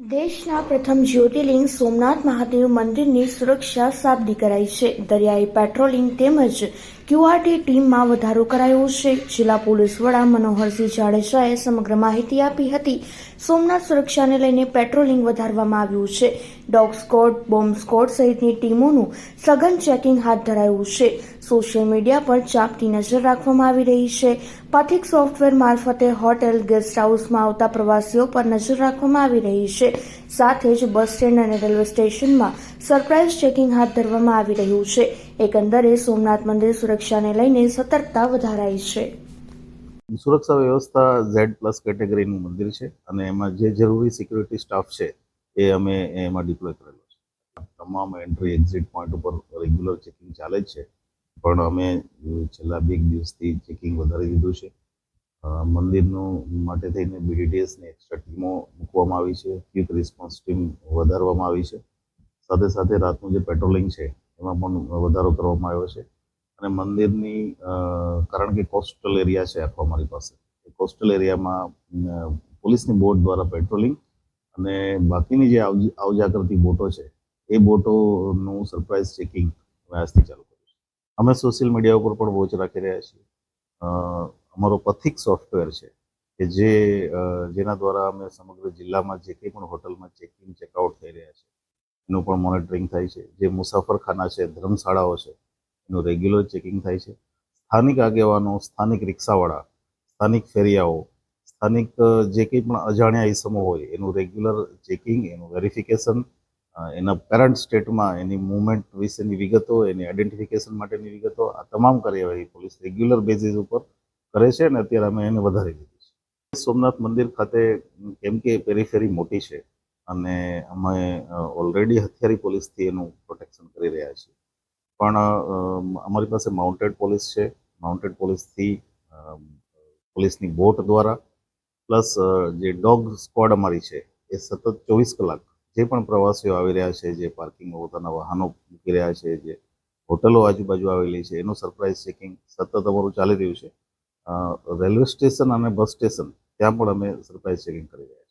દેશના પ્રથમ જ્યોતિર્લિંગ સોમનાથ મહાદેવ મંદિરની સુરક્ષા સાબદી કરાઈ છે. દરિયાઈ પેટ્રોલિંગ તેમજ ક્યુઆરટી ટીમમાં વધારો કરાયો છે. જિલ્લા પોલીસ વડા મનોહરસિંહ જાડેજાએ સમગ્ર માહિતી આપી હતી. સોમનાથ સુરક્ષાને લઈને પેટ્રોલિંગ વધારવામાં આવ્યું છે. ડોગ સ્કોડ બોમ્બ સ્કોડ સહિતની ટીમોનું સઘન ચેકિંગ હાથ ધરાયું છે. સોશિયલ મીડિયા પર ચાપતી નજર રાખવામાં આવી રહી છે. પાથિક સોફ્ટવેર મારફતે હોટેલ, ગેસ્ટ હાઉસમાં આવતા પ્રવાસીઓ પર નજર રાખવામાં આવી રહી છે. સાથે જ બસ સ્ટેન્ડ અને રેલવે સ્ટેશનમાં સરપ્રાઇઝ ચેકિંગ હાથ ધરવામાં આવી રહ્યું છે. એકંદરે સોમનાથ મંદિર સુરક્ષાને લઈને સતર્કતા વધારાઈ છે. સુરક્ષા વ્યવસ્થા ઝેડ પ્લસ કેટેગરીનું મંદિર છે અને એમાં જે જરૂરી સિક્યુરિટી સ્ટાફ છે એ અમે એમાં ડિપ્લોય કરેલો છે. તમામ એન્ટ્રી એક્ઝિટ પોઈન્ટ ઉપર રેગ્યુલર ચેકિંગ ચાલે છે, પણ અમે છેલ્લા બે દિવસથી ચેકિંગ વધારી દીધું છે. મંદિરનું માટે થઈને બીડીડીએસની એક્સ્ટ્રા ટીમો મૂકવામાં આવી છે ક્વિક રિસ્પોન્સ ટીમ વધારવામાં આવી છે. સાથે સાથે રાતનું જે પેટ્રોલિંગ છે એમાં પણ વધારો કરવામાં આવ્યો છે. અને મંદિરની કારણ કે કોસ્ટલ એરિયા છે આખો અમારી પાસે. કોસ્ટલ એરિયામાં પોલીસની બોટ દ્વારા પેટ્રોલિંગ અને બાકીની જે આવજી કરતી બોટો છે, એ બોટોનું સરપ્રાઇઝ ચેકિંગ અમે આજથી ચાલુ કર્યું છે. અમે સોશિયલ મીડિયા ઉપર પણ વોચ રાખી રહ્યા છીએ. અમારો પથિક સોફ્ટવેર છે કે જે જેના દ્વારા અમે સમગ્ર જિલ્લામાં જે કંઈ પણ હોટલમાં ચેકિંગ ચેકઆઉટ થઈ રહ્યા છે એનું પણ મોનિટરિંગ થાય છે. જે મુસાફરખાના છે, ધર્મશાળાઓ છે, એનું રેગ્યુલર ચેકિંગ થાય છે. સ્થાનિક આગેવાનો, સ્થાનિક રિક્ષાવાળા, સ્થાનિક ફેરિયાઓ, સ્થાનિક જે કંઈ પણ અજાણ્યા ઇસમો હોય, એનું રેગ્યુલર ચેકિંગ એનું વેરિફિકેશન એના પેરેન્ટ સ્ટેટમાં એની મુવમેન્ટ વિશેની વિગતો, એની આઈડેન્ટિફિકેશન માટેની વિગતો, આ તમામ કાર્યવાહી પોલીસ રેગ્યુલર બેઝિસ ઉપર કરે છે અને અત્યારે અમે એને વધારી દીધી છે. સોમનાથ મંદિર ખાતે, કેમ કે પેરીફેરી મોટી છે અને અમે ઓલરેડી હથિયારી પોલીસથી એનું પ્રોટેક્શન કરી રહ્યા છીએ. પણ અમારી પાસે માઉન્ટેડ પોલીસ છે. માઉન્ટેડ પોલીસથી પોલીસની બોટ દ્વારા, પ્લસ જે ડોગ સ્ક્વોડ અમારી છે, એ સતત ચોવીસ કલાક જે પણ પ્રવાસીઓ આવી રહ્યા છે, જે પાર્કિંગમાં પોતાના વાહનો મૂકી રહ્યા છે, જે હોટલો આજુબાજુ આવેલી છે, એનું સરપ્રાઇઝ ચેકિંગ સતત અમારું ચાલી રહ્યું છે. રેલવે સ્ટેશન અને બસ સ્ટેશન, ત્યાં પણ અમે સરપ્રાઇઝ ચેકિંગ કરી રહ્યા